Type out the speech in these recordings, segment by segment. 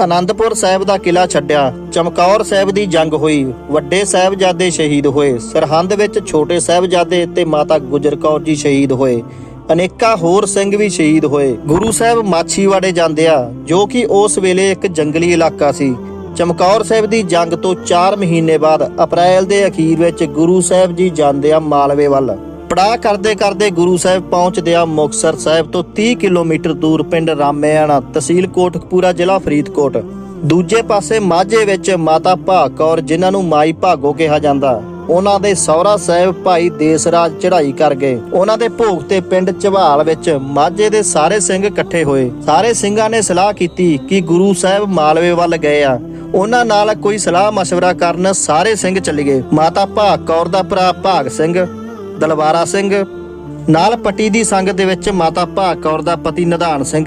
ਆਨੰਦਪੁਰ ਸਾਹਿਬ ਦਾ ਕਿਲਾ ਛੱਡਿਆ, ਚਮਕੌਰ ਸਾਹਿਬ ਦੀ ਜੰਗ ਹੋਈ। ਵੱਡੇ ਸਾਹਿਬਜ਼ਾਦੇ ਸ਼ਹੀਦ ਹੋਏ। ਸਰਹੰਦ ਵਿੱਚ ਛੋਟੇ ਸਾਹਿਬਜ਼ਾਦੇ ਤੇ ਮਾਤਾ ਗੁਜਰ ਕੌਰ ਜੀ ਸ਼ਹੀਦ ਹੋਏ। ਅਨੇਕਾਂ ਹੋਰ ਸਿੰਘ ਵੀ ਸ਼ਹੀਦ ਹੋਏ। ਗੁਰੂ ਸਾਹਿਬ ਮਾਛੀਵਾੜੇ ਜਾਂਦੇ ਆ, ਜੋ ਕਿ ਉਸ ਵੇਲੇ ਇੱਕ ਜੰਗਲੀ ਇਲਾਕਾ ਸੀ। ਚਮਕੌਰ ਸਾਹਿਬ ਦੀ ਜੰਗ ਤੋਂ 4 ਮਹੀਨੇ ਬਾਅਦ ਅਪ੍ਰੈਲ ਦੇ ਅਖੀਰ ਵਿੱਚ ਗੁਰੂ ਸਾਹਿਬ ਜੀ ਜਾਂਦੇ ਆ ਮਾਲਵੇ ਵੱਲ। ਪੜਾਅ ਕਰਦੇ ਕਰਦੇ ਗੁਰੂ ਸਾਹਿਬ ਪਹੁੰਚਦੇ ਆ ਮੁਕਤਸਰ ਸਾਹਿਬ ਤੋਂ 30 ਕਿਲੋਮੀਟਰ ਦੂਰ ਪਿੰਡ ਰਾਮੇਆਣਾ ਤਹਿਸੀਲ ਕੋਟਕਪੂਰਾ ਜ਼ਿਲ੍ਹਾ ਫਰੀਦਕੋਟ ਦੂਜੇ ਪਾਸੇ ਮਾਝੇ ਵਿੱਚ ਮਾਤਾ ਭਾਗ ਕੌਰ ਜਿਨ੍ਹਾਂ ਨੂੰ ਮਾਈ ਭਾਗੋ ਕਿਹਾ ਜਾਂਦਾ ਉਹਨਾਂ ਦੇ ਸਹੁਰਾ ਸਾਹਿਬ ਭਾਈ ਦੇਸਰਾਜ ਚੜ੍ਹਾਈ ਕਰ ਗਏ ਉਹਨਾਂ ਦੇ ਭੋਗ ਤੇ ਪਿੰਡ ਝਵਾਲ ਵਿੱਚ ਮਾਝੇ ਦੇ ਸਾਰੇ ਸਿੰਘ ਇਕੱਠੇ ਹੋਏ ਸਾਰੇ ਸਿੰਘਾਂ ਨੇ ਸਲਾਹ ਕੀਤੀ ਕਿ ਗੁਰੂ ਸਾਹਿਬ ਮਾਲਵੇ ਵੱਲ ਗਏ ਆ ਉਹਨਾਂ ਨਾਲ ਕੋਈ ਸਲਾਹ مشورہ ਕਰਨ ਸਾਰੇ ਸਿੰਘ ਚੱਲੇ ਗਏ ਮਾਤਾ ਭਾਗ ਕੌਰ ਦਾ ਭਰਾ ਭਾਗ ਸਿੰਘ ਦਲਵਾਰਾ ਸਿੰਘ, ਨਾਲ ਪੱਟੀ ਦੀ ਸੰਗਤ ਦੇ ਵਿੱਚ ਮਾਤਾ ਭਾਗ ਕੌਰ ਦਾ ਪਤੀ ਨਿਧਾਨ ਸਿੰਘ,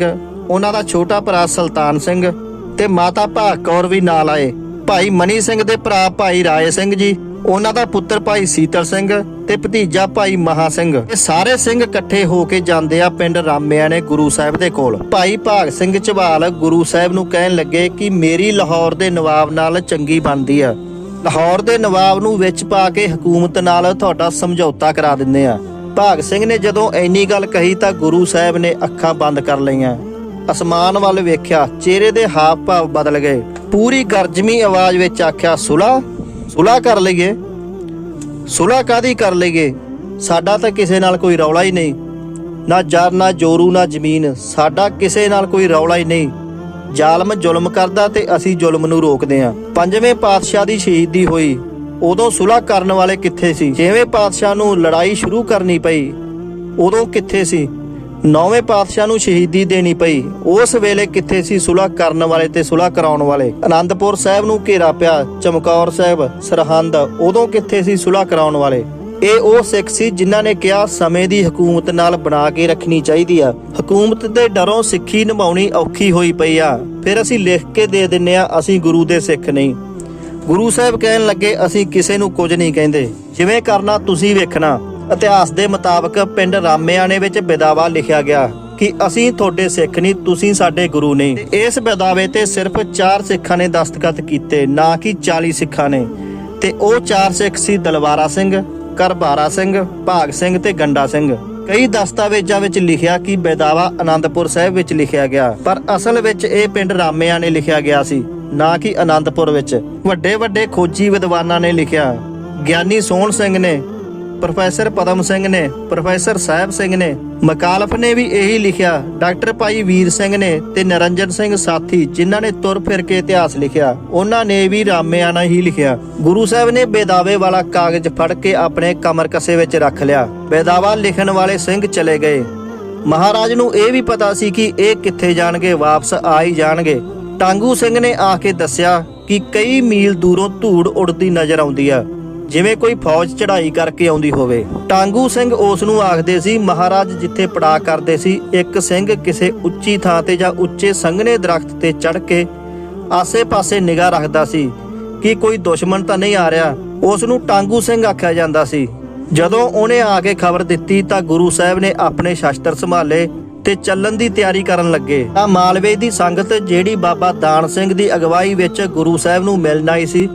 ਉਹਨਾਂ ਦਾ ਛੋਟਾ ਭਰਾ ਸੁਲਤਾਨ ਸਿੰਘ ਤੇ ਮਾਤਾ ਭਾਗ ਕੌਰ ਵੀ ਨਾਲ ਆਏ। ਭਾਈ ਮਨੀ ਸਿੰਘ ਦੇ ਭਰਾ ਭਾਈ ਰਾਏ ਸਿੰਘ ਜੀ, ਉਹਨਾਂ ਦਾ ਪੁੱਤਰ ਭਾਈ ਸੀਤਲ ਸਿੰਘ ਤੇ ਭਤੀਜਾ ਭਾਈ ਮਹਾ ਸਿੰਘ। ਇਹ ਸਾਰੇ ਸਿੰਘ ਇਕੱਠੇ ਹੋ ਕੇ ਜਾਂਦੇ ਆ ਪਿੰਡ ਰਾਮਿਆਣੇ ਗੁਰੂ ਸਾਹਿਬ ਦੇ ਕੋਲ। ਭਾਈ ਭਾਗ ਸਿੰਘ ਝਵਾਲ ਗੁਰੂ ਸਾਹਿਬ ਨੂੰ ਕਹਿਣ ਲੱਗੇ ਕਿ ਮੇਰੀ ਲਾਹੌਰ ਦੇ ਨਵਾਬ ਨਾਲ ਚੰਗੀ ਬਣਦੀ ਆ। ਲਾਹੌਰ ਦੇ ਨਵਾਬ ਨੂੰ ਵਿੱਚ ਪਾ ਕੇ ਹਕੂਮਤ ਨਾਲ ਤੁਹਾਡਾ ਸਮਝੌਤਾ ਕਰਾ ਦਿੰਦੇ ਆ ਭਾਗ ਸਿੰਘ ਨੇ ਜਦੋਂ ਐਨੀ ਗੱਲ ਕਹੀ ਤਾਂ ਗੁਰੂ ਸਾਹਿਬ ਨੇ ਅੱਖਾਂ ਬੰਦ ਕਰ ਲਈਆਂ। ਅਸਮਾਨ ਵੱਲ ਵੇਖਿਆ, ਚਿਹਰੇ ਦੇ ਹਾਵ ਭਾਵ ਬਦਲ ਗਏ। ਪੂਰੀ ਗਰਜਮੀ ਆਵਾਜ਼ ਵਿੱਚ ਆਖਿਆ, ਸੁਲਾ ਸੁਲਾ ਕਰ ਲਈਏ। ਸੁਲਾ ਕਾਦੀ ਕਰ ਲਈਏ? ਸਾਡਾ ਤਾਂ ਕਿਸੇ ਨਾਲ ਕੋਈ ਰੌਲਾ ਹੀ ਨਹੀਂ। ਨਾ ਜਰ ਨਾ ਜੋਰੂ, ਨਾ ਜ਼ਮੀਨ। ਸਾਡਾ ਕਿਸੇ ਨਾਲ ਕੋਈ ਰੌਲਾ ਹੀ ਨਹੀਂ। ਜ਼ਾਲਮ ਜ਼ੁਲਮ ਕਰਦਾ ਤੇ ਅਸੀਂ ਜ਼ੁਲਮ ਨੂੰ ਰੋਕਦੇ ਹਾਂ। ਪੰਜਵੇਂ ਪਾਤਸ਼ਾਹ ਦੀ ਸ਼ਹੀਦੀ ਹੋਈ। ਉਦੋਂ ਸੁਲ੍ਹਾ ਕਰਨ ਵਾਲੇ ਕਿੱਥੇ ਸੀ? ਛੇਵੇਂ ਪਾਤਸ਼ਾਹ ਨੂੰ ਲੜਾਈ ਸ਼ੁਰੂ ਕਰਨੀ ਪਈ। ਉਦੋਂ ਕਿੱਥੇ ਸੀ? ਨੌਵੇਂ ਪਾਤਸ਼ਾਹ ਨੂੰ ਸ਼ਹੀਦੀ ਦੇਣੀ ਪਈ। ਉਸ ਵੇਲੇ ਕਿੱਥੇ ਸੀ ਸੁਲ੍ਹਾ ਕਰਨ ਵਾਲੇ ਤੇ ਸੁਲ੍ਹਾ ਕਰਾਉਣ ਵਾਲੇ? ਆਨੰਦਪੁਰ ਸਾਹਿਬ ਨੂੰ ਘੇਰਾ ਪਿਆ ਚਮਕੌਰ ਸਾਹਿਬ, ਸਰਹੰਦ। ਉਦੋਂ ਕਿੱਥੇ ਸੀ ਸੁਲ੍ਹਾ ਕਰਾਉਣ ਵਾਲੇ? ਇਹ ਉਹ ਸਿੱਖ ਸੀ ਜਿਨ੍ਹਾਂ ਨੇ ਕਿਹਾ, ਸਮੇਂ ਦੀ ਹਕੂਮਤ ਨਾਲ ਬਣਾ ਕੇ ਰੱਖਣੀ ਚਾਹੀਦੀ ਆ। ਹਕੂਮਤ ਦੇ ਡਰੋਂ ਸਿੱਖੀ ਨਿਭਾਉਣੀ ਔਖੀ ਹੋਈ ਪਈ ਆ। ਫਿਰ ਅਸੀਂ ਲਿਖ ਕੇ ਦੇ ਦਿੰਨੇ ਆ, ਅਸੀਂ ਗੁਰੂ ਦੇ ਸਿੱਖ ਨਹੀਂ। ਗੁਰੂ ਸਾਹਿਬ ਕਹਿਣ ਲੱਗੇ, ਅਸੀਂ ਕਿਸੇ ਨੂੰ ਕੁਝ ਨਹੀਂ ਕਹਿੰਦੇ। ਜਿਵੇਂ ਕਰਨਾ ਤੁਸੀਂ ਵੇਖਣਾ। ਇਤਿਹਾਸ ਦੇ ਮੁਤਾਬਕ ਪਿੰਡ ਰਾਮਿਆਣੇ ਵਿੱਚ ਬਿਦਾਵਾ ਲਿਖਿਆ ਗਿਆ ਕਿ ਅਸੀਂ ਤੁਹਾਡੇ ਸਿੱਖ ਨਹੀਂ, ਤੁਸੀਂ ਸਾਡੇ ਗੁਰੂ ਨਹੀਂ। ਇਸ ਬਿਦਾਵੇ ਤੇ ਸਿਰਫ 4 ਸਿੱਖਾਂ ਨੇ ਦਸਤਖਤ ਕੀਤੇ, ਨਾ ਕਿ 40 ਸਿੱਖਾਂ ਨੇ। ਤੇ ਉਹ 4 ਸਿੱਖ ਸੀ ਦਲਵਾਰਾ ਸਿੰਘ ਕਰਬਾਰਾ ਸਿੰਘ, ਭਾਗ ਸਿੰਘ ਤੇ ਗੰਡਾ ਸਿੰਘ। ਕਈ ਦਸਤਾਵੇਜ਼ਾਂ ਵਿੱਚ ਲਿਖਿਆ ਕਿ ਬੇਦਾਵਾ ਆਨੰਦਪੁਰ ਸਾਹਿਬ ਵਿੱਚ ਲਿਖਿਆ ਗਿਆ, ਪਰ ਅਸਲ ਵਿੱਚ ਇਹ ਪਿੰਡ ਰਾਮਿਆਂ ਨੇ ਲਿਖਿਆ ਗਿਆ ਸੀ, ਨਾ ਕਿ ਆਨੰਦਪੁਰ ਵਿੱਚ। ਵੱਡੇ ਵੱਡੇ ਖੋਜੀ ਵਿਦਵਾਨਾਂ ਨੇ ਲਿਖਿਆ। ਗਿਆਨੀ ਸੋਹਣ ਸਿੰਘ ਨੇ ਪ੍ਰੋਫੈਸਰ ਪਦਮ ਸਿੰਘ ਨੇ, ਪ੍ਰੋਫੈਸਰ ਸਾਹਿਬ ਸਿੰਘ ਨੇ, ਮਕਾਲਫ ਨੇ ਵੀ ਇਹੀ ਲਿਖਿਆ। ਡਾਕਟਰ ਭਾਈ ਵੀਰ ਸਿੰਘ ਨੇ ਤੇ ਨਰਿੰਜਨ ਸਿੰਘ ਸਾਥੀ, ਜਿਨ੍ਹਾਂ ਨੇ ਤੁਰ ਫਿਰ ਕੇ ਇਤਿਹਾਸ ਲਿਖਿਆ, ਉਹਨਾਂ ਨੇ ਵੀ ਰਾਮਿਆਣਾ ਹੀ ਲਿਖਿਆ। ਗੁਰੂ ਸਾਹਿਬ ਨੇ ਬੇਦਾਵੇ ਵਾਲਾ ਕਾਗਜ਼ ਫੜ ਕੇ ਆਪਣੇ ਕਮਰ ਕਸੇ ਵਿੱਚ ਰੱਖ ਲਿਆ। ਬੇਦਾਵਾ ਲਿਖਣ ਵਾਲੇ ਸਿੰਘ ਚਲੇ ਗਏ। ਮਹਾਰਾਜ ਨੂੰ ਇਹ ਵੀ ਪਤਾ ਸੀ ਕਿ ਇਹ ਕਿੱਥੇ ਜਾਣਗੇ, ਵਾਪਸ ਆ ਹੀ ਜਾਣਗੇ। ਟਾਂਗੂ ਸਿੰਘ ਨੇ ਆ ਕੇ ਦੱਸਿਆ ਕਿ ਕਈ ਮੀਲ ਦੂਰੋਂ ਧੂੜ ਉੜਦੀ ਨਜ਼ਰ ਆਉਂਦੀ ਆ। ਜਿਵੇਂ ਕੋਈ ਫੌਜ ਚੜ੍ਹਾਈ ਕਰਕੇ ਆਉਂਦੀ ਹੋਵੇ। ਟਾਂਗੂ ਸਿੰਘ ਉਸ ਨੂੰ ਆਖਦੇ ਸੀ, ਮਹਾਰਾਜ, ਜਿੱਥੇ ਪੜਾ ਕਰਦੇ ਸੀ, ਇੱਕ ਸਿੰਘ ਕਿਸੇ ਉੱਚੀ ਥਾਂ ਤੇ ਜਾਂ ਉੱਚੇ ਸੰਘਣੇ ਦਰਖਤ ਤੇ ਚੜ੍ਹ ਕੇ ਆਸੇ-ਪਾਸੇ ਨਿਗਾਹ ਰੱਖਦਾ ਸੀ ਕਿ ਕੋਈ ਦੁਸ਼ਮਣ ਤਾਂ ਨਹੀਂ ਆ ਰਿਹਾ। ਉਸ ਨੂੰ ਟਾਂਗੂ ਸਿੰਘ ਆਖਿਆ ਜਾਂਦਾ ਸੀ। ਜਦੋਂ ਉਹਨੇ ਆ ਕੇ ਖਬਰ ਦਿੱਤੀ ਤਾਂ ਗੁਰੂ ਸਾਹਿਬ ਨੇ ਆਪਣੇ ਸ਼ਸਤਰ ਸੰਭਾਲੇ ਤੇ ਚੱਲਣ ਦੀ ਤਿਆਰੀ ਕਰਨ ਲੱਗੇ। ਤਾਂ ਮਾਲਵੇ ਦੀ ਸੰਗਤ ਜਿਹੜੀ ਬਾਬਾ ਦਾਨ ਸਿੰਘ ਦੀ ਅਗਵਾਈ ਵਿੱਚ ਗੁਰੂ ਸਾਹਿਬ ਨੂੰ ਮਿਲਣ ਆਈ ਸੀ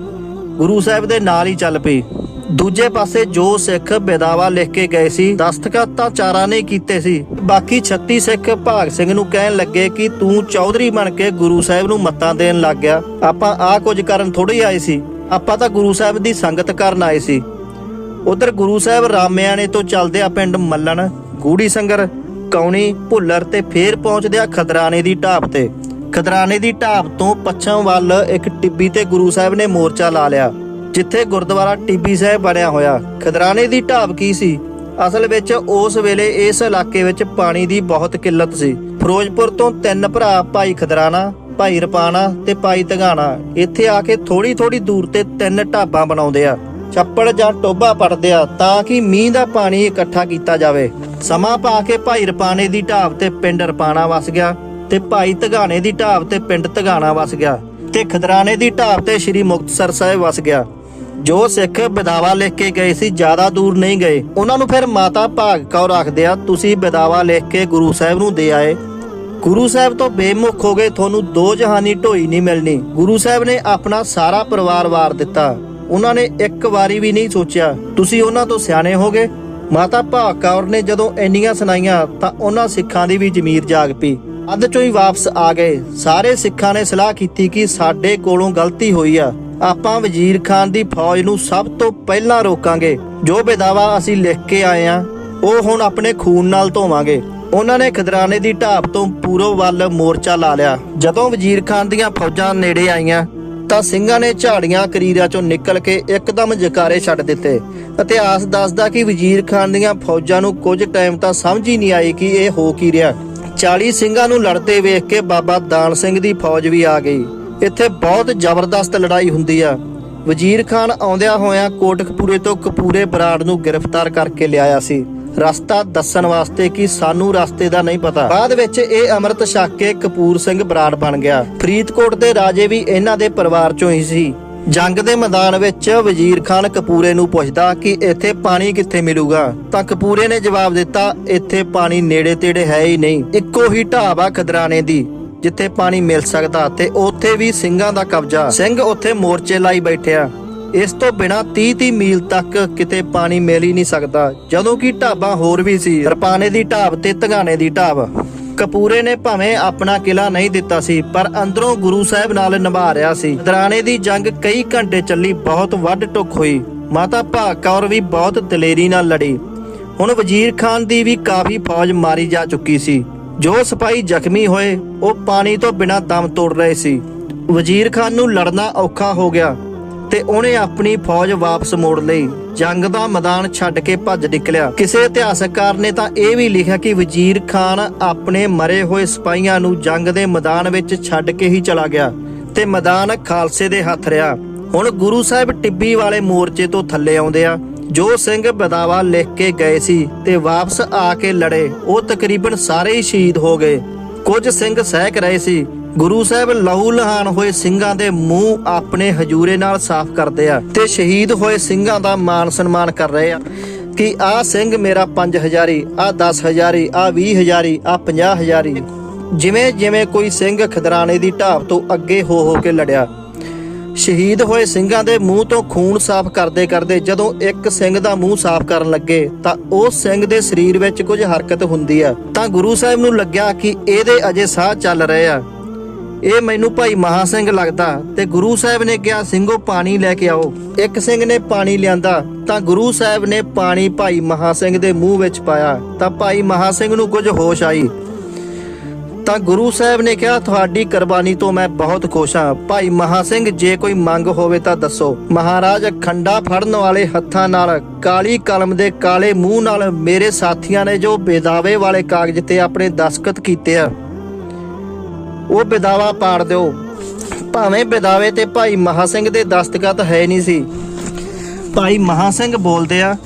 ਗੁਰੂ ਸਾਹਿਬ ਦੇ ਨਾਲ ਹੀ ਚੱਲ ਪਈ। ਦੂਜੇ ਪਾਸੇ ਜੋ ਸਿੱਖ ਬੇਦਾਵਾ ਲਿਖ ਕੇ ਗਏ ਸੀ, ਦਸਤਖਤ ਤਾਂ ਚਾਰਾਂ ਨੇ ਕੀਤੇ ਸੀ। ਬਾਕੀ 36 ਸਿੱਖ ਭਾਗ ਸਿੰਘ ਨੂੰ ਕਹਿਣ ਲੱਗੇ ਕਿ ਤੂੰ ਚੌਧਰੀ ਬਣ ਕੇ ਗੁਰੂ ਸਾਹਿਬ ਨੂੰ ਮੱਤਾਂ ਦੇਣ ਲੱਗ ਗਿਆ। ਆਪਾਂ ਆਹ ਕੁਝ ਕਰਨ ਥੋੜੀ ਆਏ ਸੀ। ਆਪਾਂ ਤਾਂ ਗੁਰੂ ਸਾਹਿਬ ਦੀ ਸੰਗਤ ਕਰਨ ਆਏ ਸੀ। ਉਧਰ ਗੁਰੂ ਸਾਹਿਬ ਰਾਮਿਆਣੇ ਤੋਂ ਚੱਲਦੇ ਆ ਪਿੰਡ ਮੱਲਣ ਗੂੜੀ ਸੰਗਰ, ਕੌਣੀ, ਭੁੱਲਰ ਤੇ ਫੇਰ ਪਹੁੰਚਦੇ ਆ ਖਦਰਾਣੇ ਦੀ ਢਾਬ ਤੇ। ਖਦਰਾਣੇ ਦੀ ਢਾਬ ਤੋਂ ਪੱਛਮ ਵੱਲ ਇੱਕ ਟਿੱਬੀ ਤੇ ਗੁਰੂ ਸਾਹਿਬ ਨੇ ਮੋਰਚਾ ਲਾ ਲਿਆ, ਜਿੱਥੇ ਗੁਰਦੁਆਰਾ ਟਿੱਬੀ ਸਾਹਿਬ ਬਣਿਆ ਹੋਇਆ। ਖਦਰਾਣੇ ਦੀ ਢਾਬ ਕੀ ਸੀ? ਅਸਲ ਵਿੱਚ ਉਸ ਵੇਲੇ ਇਸ ਇਲਾਕੇ ਵਿੱਚ ਪਾਣੀ ਦੀ ਬਹੁਤ ਕਿੱਲਤ ਸੀ। ਫਿਰੋਜ਼ਪੁਰ ਤੋਂ ਤਿੰਨ ਭਰਾ, ਭਾਈ ਖਦਰਾਣਾ ਭਾਈ ਰਪਾਣਾ ਤੇ ਭਾਈ ਤਗਾਣਾ ਇੱਥੇ ਆ ਕੇ ਥੋੜੀ ਥੋੜੀ ਦੂਰ ਤੇ ਤਿੰਨ ਢਾਬਾਂ ਬਣਾਉਂਦੇ ਆ। ਛੱਪੜ ਜਾਂ ਟੋਬਾ ਪੜਦੇ ਆ ਤਾਂ ਕਿ ਮੀਂਹ ਦਾ ਪਾਣੀ ਇਕੱਠਾ ਕੀਤਾ ਜਾਵੇ। ਸਮਾਂ ਪਾ ਕੇ ਭਾਈ ਰਪਾਣੇ ਦੀ ਢਾਬ ਤੇ ਪਿੰਡ ਰਪਾਣਾ ਵਸ ਗਿਆ। ਤੇ ਭਾਈ ਤਗਾਣੇ ਦੀ ਢਾਬ ਤੇ ਪਿੰਡ ਤਗਾਣਾ ਵਸ ਗਿਆ ਤੇ ਖਦਰਾਣੇ ਦੀ ਢਾਬ ਤੇ ਸ੍ਰੀ ਮੁਕਤਸਰ ਸਾਹਿਬ ਵਸ ਗਿਆ। ਜੋ ਸਿੱਖ ਬਿਦਾਵਾ ਲਿਖ ਕੇ ਗਏ ਸੀ, ਜ਼ਿਆਦਾ ਦੂਰ ਨਹੀਂ ਗਏ। ਉਹਨਾਂ ਨੂੰ ਫਿਰ ਮਾਤਾ ਭਾਗ ਕੌਰ ਆਖਦੇ ਆ, ਤੁਸੀਂ ਬਿਦਾਵਾ ਲਿਖ ਕੇ ਗੁਰੂ ਸਾਹਿਬ ਨੂੰ ਦੇ ਆਏ। ਗੁਰੂ ਸਾਹਿਬ ਤੋਂ ਬੇਮੁਖ ਹੋ ਗਏ, ਤੁਹਾਨੂੰ ਦੋ ਜਹਾਨੀ ਢੋਈ ਨਹੀਂ ਮਿਲਣੀ। ਗੁਰੂ ਸਾਹਿਬ ਨੇ ਆਪਣਾ ਸਾਰਾ ਪਰਿਵਾਰ ਵਾਰ ਦਿੱਤਾ। ਉਹਨਾਂ ਨੇ ਇੱਕ ਵਾਰੀ ਵੀ ਨਹੀਂ ਸੋਚਿਆ। ਤੁਸੀਂ ਉਹਨਾਂ ਤੋਂ ਸਿਆਣੇ ਹੋਗੇ? ਮਾਤਾ ਭਾਗ ਕੌਰ ਨੇ ਜਦੋਂ ਇੰਨੀਆਂ ਸੁਣਾਈਆਂ, ਤਾਂ ਉਹਨਾਂ ਸਿੱਖਾਂ ਦੀ ਵੀ ਜ਼ਮੀਰ ਜਾਗ ਪਈ। ਅੱਧ ਚੋਂ ਹੀ ਵਾਪਸ ਆ ਗਏ। ਸਾਰੇ ਸਿੱਖਾਂ ਨੇ ਸਲਾਹ ਕੀਤੀ ਕਿ ਸਾਡੇ ਕੋਲੋਂ ਗਲਤੀ ਹੋਈ ਆ। ਆਪਾਂ ਵਜ਼ੀਰ ਖਾਨ ਦੀ ਫੌਜ ਨੂੰ ਸਭ ਤੋਂ ਪਹਿਲਾਂ ਰੋਕਾਂਗੇ। ਜੋ ਬੇਦਾਵਾ ਅਸੀਂ ਲਿਖ ਕੇ ਆਏ ਆ, ਉਹ ਹੁਣ ਆਪਣੇ ਖੂਨ ਨਾਲ ਧੋਵਾਂਗੇ। ਉਹਨਾਂ ਨੇ ਖਦਰਾਨੇ ਦੀ ਢਾਬ ਤੋਂ ਪੂਰਬ ਵੱਲ ਮੋਰਚਾ ਲਾ ਲਿਆ। ਜਦੋਂ ਵਜ਼ੀਰ ਖਾਨ ਦੀਆਂ ਫੌਜਾਂ ਨੇੜੇ ਆਈਆਂ, ਤਾਂ ਸਿੰਘਾਂ ਨੇ ਝਾੜੀਆਂ ਕਰੀਰਾਂ ਚੋਂ ਨਿਕਲ ਕੇ ਇੱਕਦਮ ਜਕਾਰੇ ਛੱਡ ਦਿੱਤੇ। ਇਤਿਹਾਸ ਦੱਸਦਾ ਕਿ ਵਜ਼ੀਰ ਖਾਨ ਦੀਆਂ ਫੌਜਾਂ ਨੂੰ ਕੁਝ ਟਾਈਮ ਤਾਂ ਸਮਝ ਹੀ ਨਹੀਂ ਆਈ ਕਿ ਇਹ ਹੋ ਕੀ ਰਿਹਾ। 40 ਸਿੰਘਾਂ ਨੂੰ ਲੜਦੇ ਵੇਖ ਕੇ ਬਾਬਾ ਦਾਨ ਸਿੰਘ ਦੀ ਫੌਜ ਵੀ ਆ ਗਈ। ਇੱਥੇ ਬਹੁਤ ਜ਼ਬਰਦਸਤ ਲੜਾਈ ਹੁੰਦੀ ਆ। ਵਜ਼ੀਰ ਖਾਨ ਆਉਂਦਿਆਂ ਹੋਇਆਂ ਕੋਟਕਪੂਰੇ ਤੋਂ ਕਪੂਰੇ ਬਰਾੜ ਨੂੰ ਗ੍ਰਿਫਤਾਰ ਕਰਕੇ ਲਿਆਇਆ ਸੀ। ਰਸਤਾ ਦੱਸਣ ਵਾਸਤੇ ਕਿ ਸਾਨੂੰ ਰਸਤੇ ਦਾ ਨਹੀਂ ਪਤਾ। ਬਾਅਦ ਵਿੱਚ ਇਹ ਅੰਮ੍ਰਿਤ ਛੱਕ ਕੇ ਕਪੂਰ ਸਿੰਘ ਬਰਾੜ ਬਣ ਗਿਆ। ਫਰੀਦਕੋਟ ਦੇ ਰਾਜੇ ਵੀ ਇਹਨਾਂ ਦੇ ਪਰਿਵਾਰ ਚੋਂ ਹੀ ਸੀ। ਜੰਗ ਦੇ ਮੈਦਾਨ ਵਿੱਚ ਵਜ਼ੀਰ ਖਾਨ ਕਪੂਰੇ ਨੂੰ ਪੁੱਛਦਾ ਕਿ ਇੱਥੇ ਪਾਣੀ ਕਿੱਥੇ ਮਿਲੂਗਾ? ਤਾਂ ਕਪੂਰੇ ਨੇ ਜਵਾਬ ਦਿੱਤਾ, ਇੱਥੇ ਪਾਣੀ ਨੇੜੇ ਤੇੜੇ ਹੈ ਹੀ ਨਹੀਂ। ਇੱਕੋ ਹੀ ਢਾਬਾ ਖਦਰਾਣੇ ਦੀ, ਜਿੱਥੇ ਪਾਣੀ ਮਿਲ ਸਕਦਾ ਤੇ ਉੱਥੇ ਵੀ ਸਿੰਘਾਂ ਦਾ ਕਬਜ਼ਾ। ਸਿੰਘ ਉੱਥੇ ਮੋਰਚੇ ਲਾਈ ਬੈਠਿਆ। ਇਸ ਤੋਂ ਬਿਨਾ 30-30 ਮੀਲ ਤੱਕ ਕਿਤੇ ਪਾਣੀ ਮਿਲ ਹੀ ਨਹੀਂ ਸਕਦਾ, ਜਦੋਂ ਕਿ ਢਾਬਾ ਹੋਰ ਵੀ ਸੀ। ਰਪਾਣੇ ਦੀ ਢਾਬ ਤੇ ਧਗਾਣੇ ਦੀ ਢਾਬ। ਕਪੂਰੇ ਨੇ ਭਾਵੇਂ ਆਪਣਾ ਕਿਲਾ ਨਹੀਂ ਦਿੱਤਾ ਸੀ, ਪਰ ਅੰਦਰੋਂ ਗੁਰੂ ਸਾਹਿਬ ਨਾਲ ਨਿਭਾ ਰਿਹਾ ਸੀ। ਦਰਾਣੇ ਦੀ ਜੰਗ ਕਈ ਘੰਟੇ ਚੱਲੀ, ਬਹੁਤ ਵੱਡ ਟੁੱਕ ਹੋਈ। ਮਾਤਾ ਭਾਗ ਕੌਰ ਵੀ ਬਹੁਤ ਦਲੇਰੀ ਨਾਲ ਲੜੀ। ਹੁਣ ਵਜ਼ੀਰ ਖਾਨ ਦੀ ਵੀ ਕਾਫੀ ਫੌਜ ਮਾਰੀ ਜਾ ਚੁੱਕੀ ਸੀ। ਜੋ ਸਿਪਾਹੀ ਜ਼ਖਮੀ ਹੋਏ, ਉਹ ਪਾਣੀ ਤੋਂ ਬਿਨਾਂ ਦਮ ਤੋੜ ਰਹੇ ਸੀ। ਵਜ਼ੀਰ ਖਾਨ ਨੂੰ ਲੜਨਾ ਔਖਾ ਹੋ ਗਿਆ। ਤੇ ਉਹਨੇ ਆਪਣੀ ਫੌਜ ਵਾਪਸ ਮੋੜ ਲਈ। ਜੰਗ ਦਾ ਮੈਦਾਨ ਛੱਡ ਕੇ ਭੱਜ ਨਿਕਲਿਆ। ਕਿਸੇ ਇਤਿਹਾਸਕਾਰ ਨੇ ਤਾਂ ਇਹ ਵੀ ਲਿਖਿਆ ਕਿ ਵਜ਼ੀਰ ਖਾਨ ਆਪਣੇ ਮਰੇ ਹੋਏ ਸਿਪਾਹੀਆਂ ਨੂੰ ਜੰਗ ਦੇ ਮੈਦਾਨ ਵਿੱਚ ਛੱਡ ਕੇ ਹੀ ਚਲਾ ਗਿਆ ਤੇ ਮੈਦਾਨ ਖਾਲਸੇ ਦੇ ਹੱਥ ਰਿਹਾ। ਹੁਣ ਗੁਰੂ ਸਾਹਿਬ ਟਿੱਬੀ ਵਾਲੇ ਮੋਰਚੇ ਤੋਂ ਥੱਲੇ ਆਉਂਦੇ ਆ। ਜੋ ਸਿੰਘ ਬਦਾਵਾ ਲਿਖ ਕੇ ਗਏ ਸੀ ਤੇ ਵਾਪਸ ਆ ਕੇ ਲੜੇ, ਉਹ ਤਕਰੀਬਨ ਸਾਰੇ ਹੀ ਸ਼ਹੀਦ ਹੋ ਗਏ। ਕੁਝ ਸਿੰਘ ਸਹਿਕ ਰਹੇ ਸੀ। ਗੁਰੂ ਸਾਹਿਬ ਲਹੂ ਲਹਾਨ ਹੋਏ ਸਿੰਘਾਂ ਦੇ ਮੂੰਹ ਆਪਣੇ ਹਜੂਰੇ ਨਾਲ ਸਾਫ਼ ਕਰਦੇ ਆ ਤੇ ਸ਼ਹੀਦ ਹੋਏ ਸਿੰਘਾਂ ਦਾ ਮਾਨ ਸਨਮਾਨ ਕਰ ਰਹੇ ਆ। ਕਿ ਆਹ ਸਿੰਘ ਮੇਰਾ 5000ੀ ਆਹ 10000ੀ ਆਹ 20000ੀ ਆਹ 50000ੀ ਜਿਵੇਂ ਜਿਵੇਂ ਕੋਈ ਸਿੰਘ ਖਦਰਾਣੇ ਦੀ ਢਾਬ ਤੋਂ ਅੱਗੇ ਹੋ ਹੋ ਕੇ ਲੜਿਆ। ਸ਼ਹੀਦ ਹੋਏ ਸਿੰਘਾਂ ਦੇ ਮੂੰਹ ਤੋਂ ਖੂਨ ਸਾਫ਼ ਕਰਦੇ ਕਰਦੇ ਜਦੋਂ ਇੱਕ ਸਿੰਘ ਦਾ ਮੂੰਹ ਸਾਫ਼ ਕਰਨ ਲੱਗੇ ਤਾਂ ਉਸ ਸਿੰਘ ਦੇ ਸਰੀਰ ਵਿੱਚ ਕੁਝ ਹਰਕਤ ਹੁੰਦੀ ਆ। ਤਾਂ ਗੁਰੂ ਸਾਹਿਬ ਨੂੰ ਲੱਗਿਆ ਕਿ ਇਹਦੇ ਅਜੇ ਸਾਹ ਚੱਲ ਰਹੇ ਆ। ਇਹ ਮੈਨੂੰ ਭਾਈ ਮਹਾ ਸਿੰਘ ਲੱਗਦਾ ਤੇ ਗੁਰੂ ਸਾਹਿਬ ਨੇ ਕਿਹਾ, ਸਿੰਘੋ, ਪਾਣੀ ਲੈ ਕੇ ਆਓ। ਇੱਕ ਸਿੰਘ ਨੇ ਪਾਣੀ ਲਿਆਂਦਾ, ਤਾਂ ਗੁਰੂ ਸਾਹਿਬ ਨੇ ਪਾਣੀ ਭਾਈ ਮਹਾ ਸਿੰਘ ਦੇ ਮੂੰਹ ਵਿੱਚ ਪਾਇਆ, ਤਾਂ ਭਾਈ ਮਹਾ ਸਿੰਘ ਨੂੰ ਕੁਝ ਹੋਸ਼ ਆਈ। ਤਾਂ ਗੁਰੂ ਸਾਹਿਬ ਨੇ ਕਿਹਾ, ਤੁਹਾਡੀ ਕੁਰਬਾਨੀ ਤੋਂ ਮੈਂ ਬਹੁਤ ਖੁਸ਼ ਹਾਂ। ਭਾਈ ਮਹਾ ਸਿੰਘ, ਜੇ ਕੋਈ ਮੰਗ ਹੋਵੇ ਤਾਂ ਦੱਸੋ। ਮਹਾਰਾਜ, ਖੰਡਾ ਫੜਨ ਵਾਲੇ ਹੱਥਾਂ ਨਾਲ, ਕਾਲੀ ਕਲਮ ਦੇ ਕਾਲੇ ਮੂੰਹ ਨਾਲ ਮੇਰੇ ਸਾਥੀਆਂ ਨੇ ਜੋ ਬੇਦਾਵੇ ਵਾਲੇ ਕਾਗਜ਼ ਤੇ ਆਪਣੇ ਦਸਖਤ ਕੀਤੇ ਆ। ਉਹ ਬੇਦਾਵਾ ਪਾੜ ਦਿਓ। ਭਾਵੇਂ ਬੇਦਾਵੇ ਤੇ ਭਾਈ ਮਹਾ ਸਿੰਘ ਦੇ ਦਸਤਖਤ ਹੈ ਨਹੀਂ ਸੀ। ਭਾਈ ਮਹਾ ਸਿੰਘ ਬੋਲਦੇ ਆ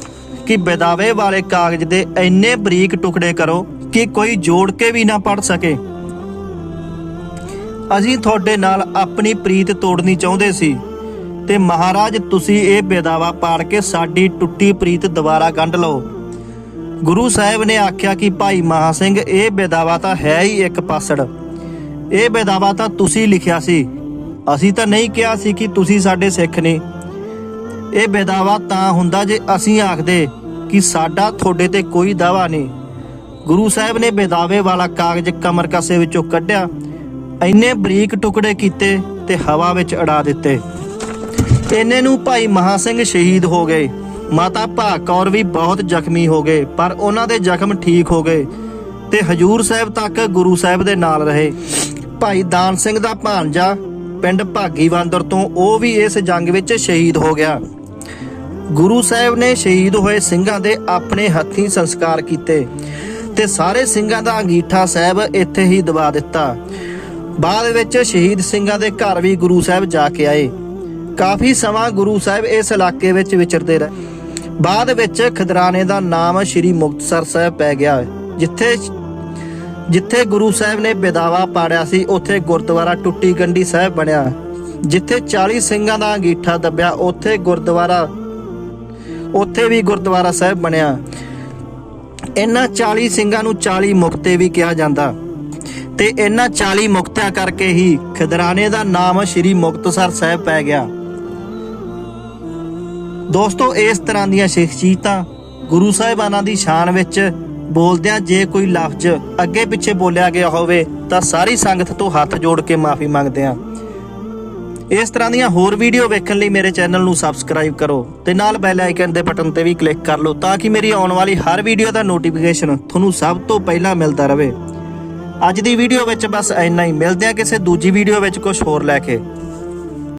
ਕਿ ਬੇਦਾਵੇ ਵਾਲੇ ਕਾਗਜ਼ ਦੇ ਇੰਨੇ ਬਰੀਕ ਟੁਕੜੇ ਕਰੋ ਕਿ ਕੋਈ ਜੋੜ ਕੇ ਵੀ ਨਾ ਪੜ ਸਕੇ। ਅਸੀਂ ਤੁਹਾਡੇ ਨਾਲ ਆਪਣੀ ਪ੍ਰੀਤ ਤੋੜਨੀ ਚਾਹੁੰਦੇ ਸੀ ਤੇ ਮਹਾਰਾਜ ਤੁਸੀਂ ਇਹ ਬੇਦਾਵਾ ਪਾੜ ਕੇ ਸਾਡੀ ਟੁੱਟੀ ਪ੍ਰੀਤ ਦੁਬਾਰਾ ਗੰਢ ਲਓ। ਗੁਰੂ ਸਾਹਿਬ ਨੇ ਆਖਿਆ ਕਿ ਭਾਈ ਮਹਾ ਸਿੰਘ, ਇਹ ਬੇਦਾਵਾ ਤਾਂ ਹੈ ਹੀ ਇੱਕ ਪਾਸੜ। ਇਹ ਬੇਦਾਵਾ ਤਾਂ ਤੁਸੀਂ ਲਿਖਿਆ ਸੀ। ਅਸੀਂ ਤਾਂ ਨਹੀਂ ਕਿਹਾ ਸੀ ਕਿ ਤੁਸੀਂ ਸਾਡੇ ਸਿੱਖ ਨੇ। ਇਹ ਬੇਦਾਵਾ ਤਾਂ ਹੁੰਦਾ ਜੇ ਅਸੀਂ ਆਖਦੇ ਕਿ ਸਾਡਾ ਤੁਹਾਡੇ ਤੇ ਕੋਈ ਦਾਵਾ ਨਹੀਂ। ਗੁਰੂ ਸਾਹਿਬ ਨੇ ਬੇਦਾਵੇ ਵਾਲਾ ਕਾਗਜ਼ ਕਮਰ ਕਾਸੇ ਵਿੱਚੋਂ ਕੱਢਿਆ। ਇੰਨੇ ਬਰੀਕ ਟੁਕੜੇ ਕੀਤੇ ਤੇ ਹਵਾ ਵਿੱਚ ਉਡਾ ਦਿੱਤੇ। ਇੰਨੇ ਨੂੰ ਭਾਈ ਮਹਾ ਸਿੰਘ ਸ਼ਹੀਦ ਹੋ ਗਏ। ਮਾਤਾ ਭਾਗ ਕੌਰ ਵੀ ਬਹੁਤ ਜ਼ਖਮੀ ਹੋ ਗਏ, ਪਰ ਉਹਨਾਂ ਦੇ ਜ਼ਖਮ ਠੀਕ ਹੋ ਗਏ ਤੇ ਹਜੂਰ ਸਾਹਿਬ ਤੱਕ ਗੁਰੂ ਸਾਹਿਬ ਦੇ ਨਾਲ ਰਹੇ। ਭਾਈ ਦਾਨ ਸਿੰਘ ਦਾ ਭਾਂਜਾ ਪਿੰਡ ਭਾਗੀਵੰਦਰ ਤੋਂ ਉਹ ਵੀ ਇਸ ਜੰਗ ਵਿੱਚ ਸ਼ਹੀਦ ਹੋ ਗਿਆ। ਗੁਰੂ ਸਾਹਿਬ ਨੇ ਸ਼ਹੀਦ ਹੋਏ ਸਿੰਘਾਂ ਦੇ ਆਪਣੇ ਹੱਥੀਂ ਸੰਸਕਾਰ ਕੀਤੇ ਤੇ ਸਾਰੇ ਸਿੰਘਾਂ ਦਾ ਅੰਗੀਠਾ ਸਾਹਿਬ ਇੱਥੇ ਹੀ ਦਬਾ ਦਿੱਤਾ। ਬਾਅਦ ਵਿੱਚ ਸ਼ਹੀਦ ਸਿੰਘਾਂ ਦੇ ਘਰ ਵੀ ਗੁਰੂ ਸਾਹਿਬ ਜਾ ਕੇ ਆਏ। ਕਾਫੀ ਸਮਾਂ ਗੁਰੂ ਸਾਹਿਬ ਇਸ ਇਲਾਕੇ ਵਿੱਚ ਵਿਚਰਦੇ ਰਹੇ। ਬਾਅਦ ਵਿੱਚ ਖਦਰਾਣੇ ਦਾ ਨਾਮ ਸ੍ਰੀ ਮੁਕਤਸਰ ਸਾਹਿਬ ਪੈ ਗਿਆ, ਜਿੱਥੇ ਜਿੱਥੇ ਗੁਰੂ ਸਾਹਿਬ ਨੇ ਬੇਦਾਵਾ ਪਾੜਿਆ ਸੀ, ਉੱਥੇ ਗੁਰਦੁਆਰਾ ਟੁੱਟੀ ਗੰਡੀ ਸਾਹਿਬ ਬਣਿਆ। ਜਿੱਥੇ 40 ਸਿੰਘਾਂ ਦਾ ਅੰਗੀਠਾ ਦੱਬਿਆ, ਉੱਥੇ ਗੁਰਦੁਆਰਾ, ਉੱਥੇ ਵੀ ਗੁਰਦੁਆਰਾ ਸਾਹਿਬ ਬਣਿਆ। ਇਹਨਾਂ 40 ਸਿੰਘਾਂ ਨੂੰ 40 ਮੁਕਤੇ ਵੀ ਕਿਹਾ ਜਾਂਦਾ। ਤੇ ਇਹਨਾਂ 40 ਮੁਕਤਿਆਂ ਕਰਕੇ ਹੀ ਖਿਦਰਾਣੇ ਦਾ ਨਾਮ ਸ੍ਰੀ ਮੁਕਤਸਰ ਸਾਹਿਬ ਪੈ ਗਿਆ। ਦੋਸਤੋ, ਇਸ ਤਰ੍ਹਾਂ ਦੀਆਂ ਸ਼ਖਸੀਅਤਾਂ ਗੁਰੂ ਸਾਹਿਬਾਨਾਂ ਦੀ ਸ਼ਾਨ ਵਿੱਚ ਬੋਲਦਿਆਂ ਜੇ ਕੋਈ ਲਫ਼ਜ਼ ਅੱਗੇ ਪਿੱਛੇ ਬੋਲਿਆ ਗਿਆ ਹੋਵੇ ਤਾਂ ਸਾਰੀ ਸੰਗਤ ਤੋਂ ਹੱਥ ਜੋੜ ਕੇ ਮਾਫੀ ਮੰਗਦੇ ਹਾਂ। ਇਸ ਤਰ੍ਹਾਂ ਦੀਆਂ ਹੋਰ ਵੀਡੀਓ ਵੇਖਣ ਲਈ ਮੇਰੇ ਚੈਨਲ ਨੂੰ ਸਬਸਕ੍ਰਾਈਬ ਕਰੋ ਤੇ ਨਾਲ ਬੈਲ ਆਈਕਨ ਦੇ ਬਟਨ ਤੇ ਵੀ ਕਲਿੱਕ ਕਰ ਲਓ ਤਾਂ ਕਿ ਮੇਰੀ ਆਉਣ ਵਾਲੀ ਹਰ ਵੀਡੀਓ ਦਾ ਨੋਟੀਫਿਕੇਸ਼ਨ ਤੁਹਾਨੂੰ ਸਭ ਤੋਂ ਪਹਿਲਾਂ ਮਿਲਦਾ ਰਹੇ। ਅੱਜ ਦੀ ਵੀਡੀਓ ਵਿੱਚ ਬਸ ਇੰਨਾ ਹੀ। ਮਿਲਦੇ ਹਾਂ ਕਿਸੇ ਦੂਜੀ ਵੀਡੀਓ ਵਿੱਚ ਕੁਝ ਹੋਰ ਲੈ ਕੇ।